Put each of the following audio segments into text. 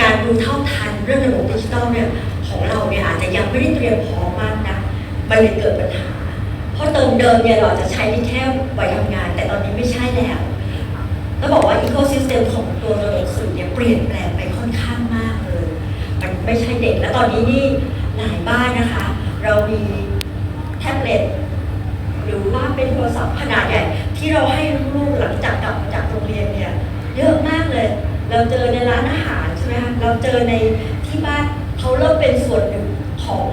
การรู้เท่าทันเรื่องระบบดิจิทัลเนี่ยของเราเนี่ยอาจจะยังไม่ได้เตรียมพร้อมมากนะมันเลยเกิดปัญหา เพราะเติมเดิมเนี่ยเราจะใช้ได้แค่วัยทำงาน แต่ตอนนี้ไม่ใช่แล้วต้องบอกว่าอีโคซิสเต็มของตัวระบบสื่อเนี่ยเปลี่ยนแปลงไปค่อนข้างมากเลย มันไม่ใช่เด็กแล้วตอนนี้นี่หลายบ้านนะคะ เรามีแท็บเล็ตหรือว่าเป็นโทรศัพท์ขนาดใหญ่ที่เราให้ลูกหลังจากกลับมาจากโรงเรียนเนี่ยเยอะมากเลย เราเจอในร้านอาหาร ช่ไหมคะเราเจอในที่บ้านเขาเริ่มเป็นส่วนหนึ่งของ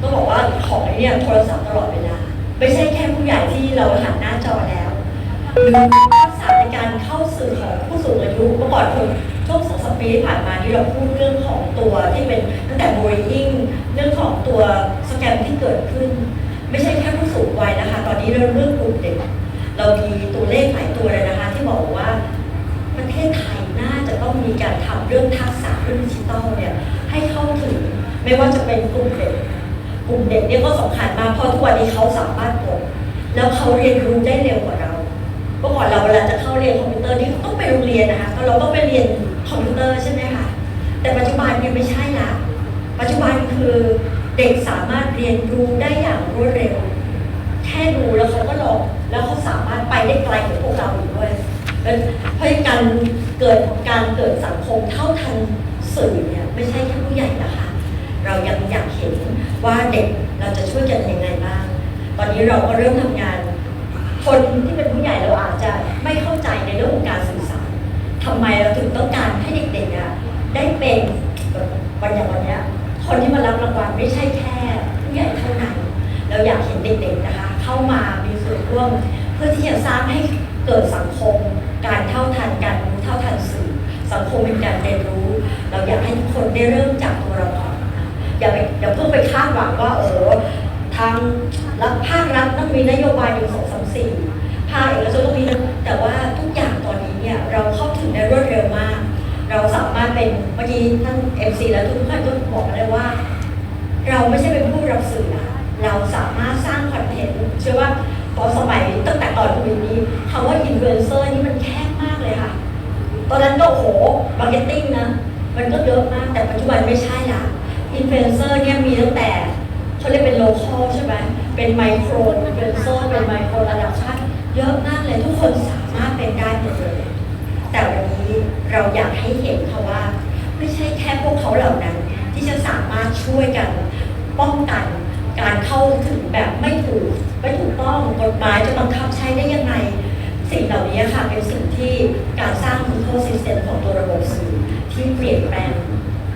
ต้องบอกว่าของเนี่ยโทรศัพท์ตลอดเวลา ไม่ใช่แค่ผู้ใหญ่ที่เราหันหน้าจอแล้วหรือทักษะในการเข้าสื่อของผู้สูงอายุเมื่อก่อนคนช่วงสองสามปีที่ผ่านมาที่เราพูดเรื่องของตัวที่เป็นตั้งแต่ bullying เรื่องของตัวสแกมที่เกิดขึ้น ไม่ใช่แค่ผู้สูงวัยนะคะ ตอนนี้เราเรื่องกลุ่มเด็กเรามีตัวเลขหลายตัวเลยนะคะ ที่บอกว่าประเทศไทย มีการทำเรื่องทักษะเรื่องดิจิทัลเนี่ยให้เข้าถึงไม่ว่าจะเป็นกลุ่มเด็กกลุ่มเด็กเนี่ยก็สำคัญมากเพราะทุกวันนี้เขาสามารถกดแล้วเขาเรียนรู้ได้เร็วกว่าเราเมื่อก่อนเราเวลาจะเข้าเรียนคอมพิวเตอร์นี่ต้องไปโรงเรียนนะคะเราะเราต้องไปเรียนคอมพิวเตอร์ใช่ไหมคะแต่ปัจจุบันเนี่ยไม่ใช่ละปัจจุบันคือเด็กสามารถเรียนรู้ได้อย่างรวดเร็ว แค่ดูแล้วเขาก็ลองแล้วเขาสามารถไปได้ไกลกว่าพวกเราอีกด้วยเป็นเพราะการ เกิดการเกิดสังคมเท่าทันสื่อเนี่ยไม่ใช่แค่ผู้ใหญ่นะคะ เรายังอยากเห็นว่าเด็กเราจะช่วยกันยังไงบ้าง ตอนนี้เราก็เริ่มทำงาน คนที่เป็นผู้ใหญ่เราอาจจะไม่เข้าใจในเรื่องของการสื่อสารทำไมเราถึงต้องการให้เด็กๆอะได้เป็นวันอย่างวันนี้คนที่มารับรางวัลไม่ใช่แค่ผู้ใหญ่เท่านั้น เราอยากเห็นเด็กๆนะคะ เข้ามามีส่วนร่วม เพื่อที่จะสร้างให้เกิดสังคมการเท่าทันการรู้เท่าทันสื่อ สังคมเป็นการเรียนรู้ เราอยากให้ทุกคนได้เริ่มจากตัวเราก่อนนะอย่าไปอย่าเพิ่งไปคาดหวังว่าเออทางรัฐภาครัฐต้องมีนโยบายหนึ่งสองสามสี่ภาคเอกชนต้องมีนะแต่ว่าทุกอย่างตอนนี้เนี่ยเราเข้าถึงได้รวดเร็วมาก เราสามารถเป็นเมื่อกี้ท่านเอ็มซีและทุกท่านก็บอกมาเลยว่า เราไม่ใช่เป็นผู้รับสื่อนะเราสามารถสร้างคอนเทนต์เชื่อว่าตอนสมัยตั้งแต่ตอนคุยนี้คำว่าอินฟลูเอนเซอร์นี่มันแคบมากเลยค่ะ ตอนนั้นก็โอ้โหมาร์เก็ตติ้งนะ มันก็เยอะมาก แต่ปัจจุบันไม่ใช่ละอินฟลูเอนเซอร์เนี่ยมีตั้งแต่เขาเรียกเป็นโลคอลใช่ไหมเป็นไมโครอินฟลูเอนเซอร์เป็นไมโครระดับชาติเยอะมากเลยทุกคนสามารถเป็นได้หมดเลย แต่วันนี้เราอยากให้เห็นค่ะว่า ไม่ใช่แค่พวกเขาเหล่านั้น ที่จะสามารถช่วยกันป้องกันการเข้าถึงแบบไม่ถูกไม่ถูกต้องกฎหมายจะบังคับใช้ได้ยังไง สิ่งเหล่านี้ค่ะเป็นสิ่งที่การสร้างคุณโคซิสเต็มของตัวระบบสื่อที่เปลี่ยนแปลง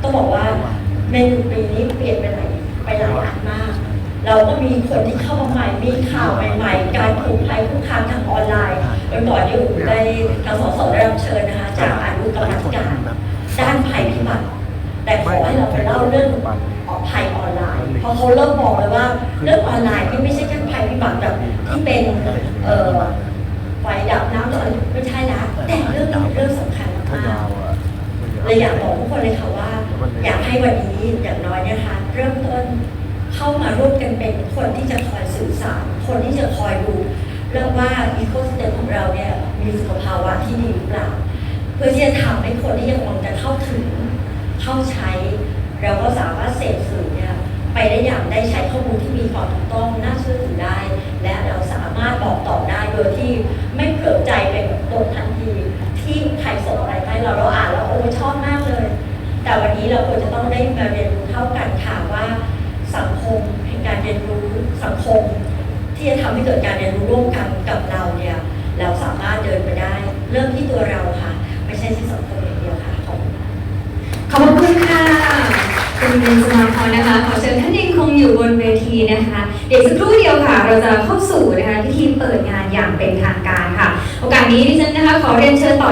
ต้องบอกว่าในหนึ่งปีนี้เปลี่ยนไปหลายไปหลายอันมาก เราก็มีคนที่เข้ามาใหม่มีข่าวใหม่ๆ การถูกภัยคุกคามทางออนไลน์วันก่อนที่อูได้ทางสสได้รับเชิญนะคะจากอนุกรรมการด้านภัยพิบัติแต่ขอให้เราไปเล่าเรื่องออกภัยออนไลน์ เพราะเขาเริ่มมองเลยว่าเรื่องออนไลน์ที่ไม่ใช่แค่ภัยพิบัติแบบที่เป็นเอ่อ ถ้ายาวอะเลยอยากบอกทุกคนเลยค่ะว่า อยากให้วันนี้อย่างน้อยเนะคะเริ่มต้นเข้ามาร่วมกันเป็นคนที่จะคอยสื่อสารคนที่จะคอยดูเรื่องว่าอีโคสเตมของเราเนี่ยมีสุขภาวะที่ดีหรือเปล่า เพื่อที่จะทำให้คนที่ยังมองจะเข้าถึงเข้าใช้ เราก็สามารถเสพสื่อเนี่ยไปได้อย่างได้ใช้ข้อมูลที่มีความถูกต้องน่าเชื่อถือได้ และเราสามารถบอกต่อได้โดยที่ไม่เผลอใจไปแบบโดนทัน ได้มาเรียนรู้เท่ากันค่ะว่าสังคมแห่งการเรียนรู้สังคม ที่จะทำให้เกิดการเรียนรู้ร่วมกันกับเราเนี่ยเราสามารถเดินไปได้ เริ่มที่ตัวเราค่ะ ไม่ใช่ที่สังคมอย่างเดียวค่ะขอบคุณขอบคุณค่ะคุณเบนสมาพรนะคะขอเชิญท่านยังคงอยู่บนเวทีนะคะ เดี๋ยวสักครู่เดียวค่ะ เราจะเข้าสู่นะคะพิธีเปิดงานอย่างเป็นทางการค่ะ โอกาสนี้ดิฉันนะคะขอเรียนเชิญต่อ